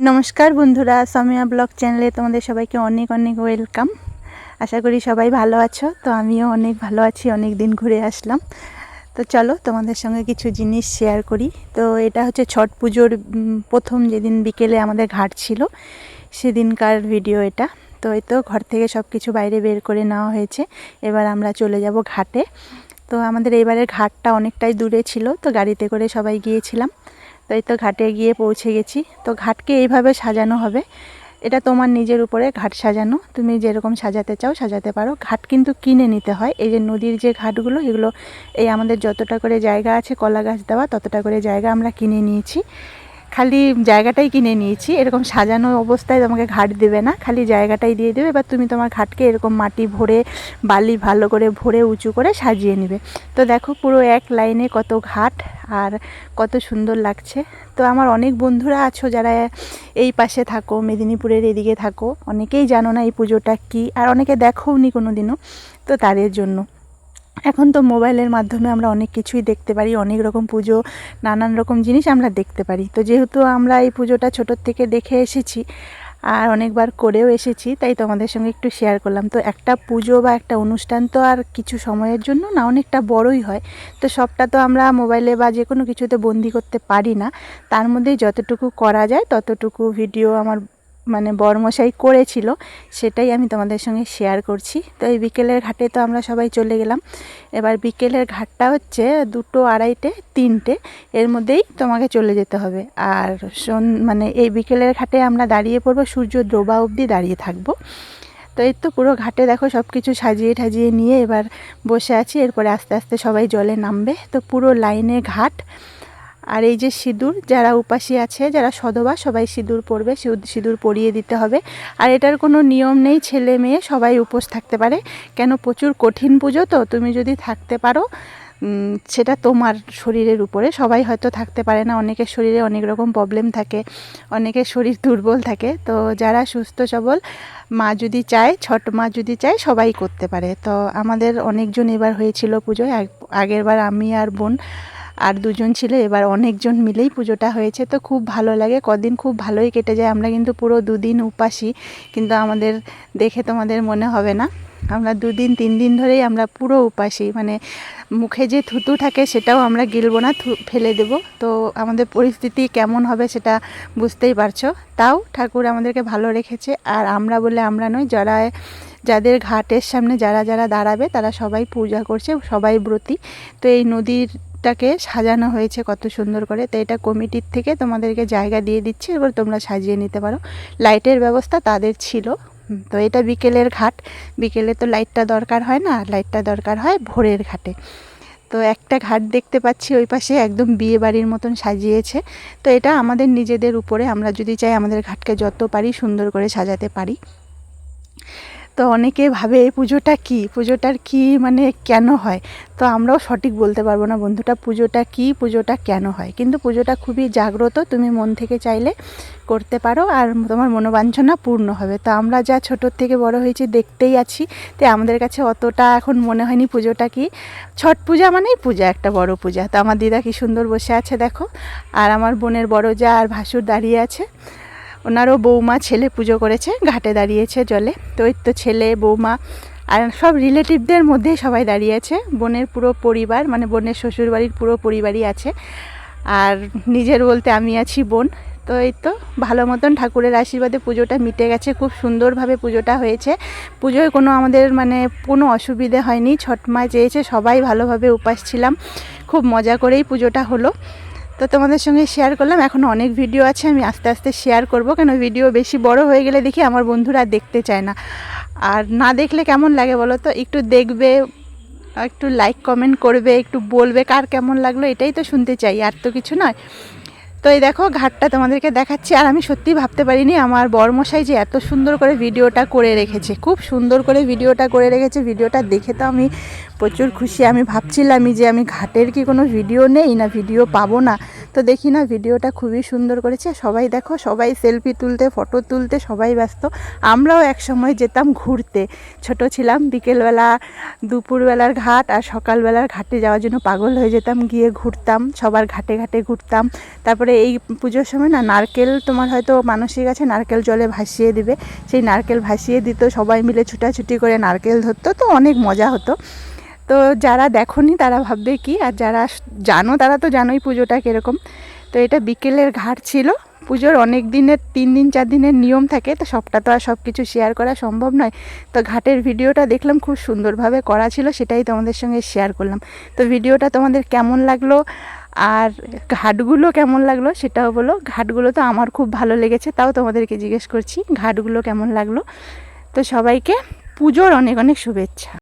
নমস্কার বন্ধুরা, সামিয়া ব্লগ চ্যানেলে তোমাদের সবাইকে অনেক অনেক ওয়েলকাম। আশা করি সবাই ভালো আছো, তো আমিও অনেক ভালো আছি, অনেক দিন ঘুরে আসলাম। তো চলো তোমাদের সঙ্গে কিছু জিনিস শেয়ার করি। তো এটা হচ্ছে ছট পুজোর প্রথম যেদিন বিকেলে আমাদের ঘাট ছিল, সেদিনকার ভিডিও এটা। তো এই তো ঘর থেকে সব কিছু বাইরে বের করে নেওয়া হয়েছে, এবার আমরা চলে যাব ঘাটে। তো আমাদের এবারের ঘাটটা অনেকটাই দূরে ছিল, তো গাড়িতে করে সবাই গিয়েছিলাম। তো এই তো ঘাটে গিয়ে পৌঁছে গেছি। তো ঘাটকে এইভাবে সাজানো হবে। এটা তোমার নিজের উপরে ঘাট সাজানো। তুমি যেরকম সাজাতে চাও, সাজাতে পারো। ঘাট কিন্তু কিনে নিতে হয়। এই যে নদীর যে ঘাটগুলো, এগুলো এই আমাদের যতটা করে জায়গা আছে, কলা গাছ দেওয়া, ততটা করে জায়গা আমরা কিনে নিয়েছি। খালি জায়গাটাই কিনে নিয়েছি। এরকম সাজানো অবস্থায় তোমাকে ঘাট দেবে না। খালি জায়গাটাই দিয়ে দেবে, এবার তুমি তোমার ঘাটকে এরকম মাটি ভরে, বালি ভালো করে ভরে, উঁচু করে সাজিয়ে নেবে। তো দেখো পুরো এক লাইনে কত ঘাট। আর কত সুন্দর লাগছে। তো আমার অনেক বন্ধুরা আছো যারা এই পাশে থাকো, মেদিনীপুরের এদিকে থাকো। অনেকেই জানো না এই পুজোটা কী, আর অনেকে দেখোও নি কোনো দিনও তো তাদের জন্য। এখন তো মোবাইলের মাধ্যমে আমরা অনেক কিছুই দেখতে পারি, অনেক রকম পুজো, নানান রকম জিনিস আমরা দেখতে পারি। তো যেহেতু আমরা এই পুজোটা ছোটোর থেকে দেখে এসেছি আর অনেকবার করেও এসেছি, তাই তোমাদের সঙ্গে একটু শেয়ার করলাম। তো একটা পুজো বা একটা অনুষ্ঠান তো আর কিছু সময়ের জন্য না, অনেকটা বড়ই হয়। তো সবটা তো আমরা মোবাইলে বা যে কোনো কিছুতে বন্দি করতে পারি না। তার মধ্যে যতটুকু করা যায়, ততটুকু ভিডিও আমার মানে বরমশাই করেছিল, সেটাই আমি তোমাদের সঙ্গে শেয়ার করছি। তো এই বিকেলের ঘাটে তো আমরা সবাই চলে গেলাম। এবার বিকেলের ঘাটটা হচ্ছে দুটো আড়াইটে, তিনটে, এর মধ্যেই তোমাকে চলে যেতে হবে। আর মানে এই বিকেলের ঘাটে আমরা দাঁড়িয়ে পড়ব, সূর্য ডোবা অবধি দাঁড়িয়ে থাকব। তো এই তো পুরো ঘাটে দেখো সব কিছু সাজিয়ে ঠাজিয়ে নিয়ে এবার বসে আছি। এরপরে আস্তে আস্তে সবাই জলে নামবে। তো পুরো লাইনে ঘাট। আর এই যে সিঁদুর, যারা উপাসী আছে, যারা সধবা সবাই সিঁদুর পরবে সিঁদুর- পরিয়ে দিতে হবে। আর এটার কোনো নিয়ম নেই, ছেলে মেয়ে সবাই উপোস থাকতে পারে। কেন? প্রচুর কঠিন পুজো তো, তুমি যদি থাকতে পারো সেটা তোমার শরীরের উপরে। সবাই হয়তো থাকতে পারে না, অনেকের শরীরে অনেক রকম প্রবলেম থাকে, অনেকের শরীর দুর্বল থাকে। তো যারা সুস্থ, সবল, মা যদি চায়, ছট মা যদি চায়, সবাই করতে পারে। তো আমাদের অনেকজন এবার হয়েছিল পুজোয়। আগ- আগের বার আমি আর বোন আর দুজন ছিল, এবার অনেকজন মিলেই পুজোটা হয়েছে। তো খুব ভালো লাগে, কদিন খুব ভালোই কেটে যায়। আমরা কিন্তু পুরো দুদিন উপাসী, কিন্তু আমাদের দেখে তোমাদের মনে হবে না। আমরা দুদিন, তিন দিন ধরেই আমরা পুরো উপাসী মানে মুখে যে থুতু থাকে সেটাও আমরা গিলবো না ফেলে দেব। তো আমাদের পরিস্থিতি কেমন হবে সেটা বুঝতেই পারছ। তাও ঠাকুর আমাদেরকে ভালো রেখেছে, আর আমরা বলে আমরা নয় যারা যাদের ঘাটের সামনে যারা যারা দাঁড়াবে, তারা সবাই পূজা করছে, সবাই ব্রতী। তো এই নদীরটাকে সাজানো হয়েছে কত সুন্দর করে। তো এটা কমিটির থেকে তোমাদেরকে জায়গা দিয়ে দিচ্ছে এবার তোমরা সাজিয়ে নিতে পারো। লাইটের ব্যবস্থা তাদের ছিল। তো এটা বিকেলের ঘাট। বিকেলে তো লাইটটা দরকার হয় না লাইটটা দরকার হয় ভোরের ঘাটে। তো একটা ঘাট দেখতে পাচ্ছি ওই পাশে একদম বিয়ে বাড়ির মতন সাজিয়েছে। তো এটা আমাদের নিজেদের উপরে, আমরা যদি চাই আমাদের ঘাটকে যত পারি সুন্দর করে সাজাতে পারি। তো অনেকে ভাবে পুজোটা কী? পুজোটার কী মানে কেন হয়? তো আমরাও সঠিক বলতে পারব না বন্ধুটা পুজোটা কী? পুজোটা কেন হয়? কিন্তু পুজোটা খুবই জাগ্রত, তুমি মন থেকে চাইলে করতে পারো আর তোমার মনোবাঞ্ছনা পূর্ণ হবে। তো আমরা যা ছোটোর থেকে বড় হয়েছি, দেখতেই আছি। তো আমাদের কাছে অতটা এখন মনে হয়নি পুজোটা কি। ছট পূজা মানেই পূজা, একটা বড় পূজা। তো আমার দিদা কি সুন্দর বসে আছে, দেখো। আর আমার বোনের বড় যা আর ভাসুর দাঁড়িয়ে আছে। ওনারও বৌমা ছেলে পুজো করেছে, ঘাটে দাঁড়িয়েছে জলে। তো ওই তো ছেলে, বৌমা আর সব রিলেটিভদের মধ্যে সবাই দাঁড়িয়েছে বোনের পুরো পরিবার মানে বোনের শ্বশুরবাড়ির পুরো পরিবারই আছে। আর নিজের বলতে আমি আছি বোন। তো এই তো ভালো মতন ঠাকুরের আশীর্বাদে পুজোটা মিটে গেছে, খুব সুন্দরভাবে পুজোটা হয়েছে। পুজোয় কোনো আমাদের মানে কোনো অসুবিধে হয়নি ছট মা চেয়েছে, সবাই ভালোভাবে উপাস ছিলাম। খুব মজা করেই পুজোটা হলো। তো তোমাদের সঙ্গে শেয়ার করলাম। এখন অনেক ভিডিও আছে, আমি আস্তে আস্তে শেয়ার করব। কেন ভিডিও বেশি বড় হয়ে গেলে দেখি আমার বন্ধুরা দেখতে চায় না। আর না দেখলে কেমন লাগে বলো তো? একটু দেখবে, একটু লাইক কমেন্ট করবে, একটু বলবে কার কেমন লাগল, এটাই তো শুনতে চাই, আর তো কিছু নয়। তো এই দেখো, ঘাটটা তোমাদেরকে দেখাচ্ছি, আর আমি সত্যি ভাবতে পারিনি আমার বরমশাই যে এত সুন্দর করে ভিডিওটা করে রেখেছে। খুব সুন্দর করে ভিডিওটা করে রেখেছে ভিডিওটা দেখে তো আমি প্রচুর খুশি। আমি ভাবছিলামই যে আমি ঘাটের কি কোনো ভিডিও নেই না ভিডিও পাবো না। তো দেখি না ভিডিওটা খুবই সুন্দর করেছে। সবাই দেখো, সবাই সেলফি তুলতে ফটো তুলতে, সবাই ব্যস্ত। আমরাও এক সময় যেতাম ঘুরতে। ছোট ছিলাম, বিকেলবেলা, দুপুরবেলার ঘাট আর সকালবেলার ঘাটে যাওয়ার জন্য পাগল হয়ে যেতাম, গিয়ে ঘুরতাম, সবার ঘাটে ঘাটে ঘুরতাম। তারপরে এই পুজোর সময় না, নারকেল তোমার হয়তো মানসিক আছে নারকেল জলে ভাসিয়ে দিবে। সেই নারকেল ভাসিয়ে দিত, সবাই মিলে ছুটাছুটি করে নারকেল ধরতো, তো অনেক মজা হতো। তো যারা দেখোনি তারা ভাববে কি? আর যারা জানো তারা তো জানোই পুজোটা কীরকম। তো এটা বিকেলের ঘাট ছিল। পুজোর অনেক দিনের, তিন দিন, চার দিনের নিয়ম থাকে। তো সবটা তো আর সব কিছু শেয়ার করা সম্ভব নয়। তো ঘাটের ভিডিওটা দেখলাম, খুব সুন্দরভাবে করা ছিল। সেটাই তোমাদের সঙ্গে শেয়ার করলাম। তো ভিডিওটা তোমাদের কেমন লাগল? আর ঘাটগুলো কেমন লাগল? সেটাও বলো। ঘাটগুলো তো আমার খুব ভালো লেগেছে, তাও তোমাদেরকে জিজ্ঞেস করছি, ঘাটগুলো কেমন লাগল? তো সবাইকে পুজোর অনেক অনেক শুভেচ্ছা।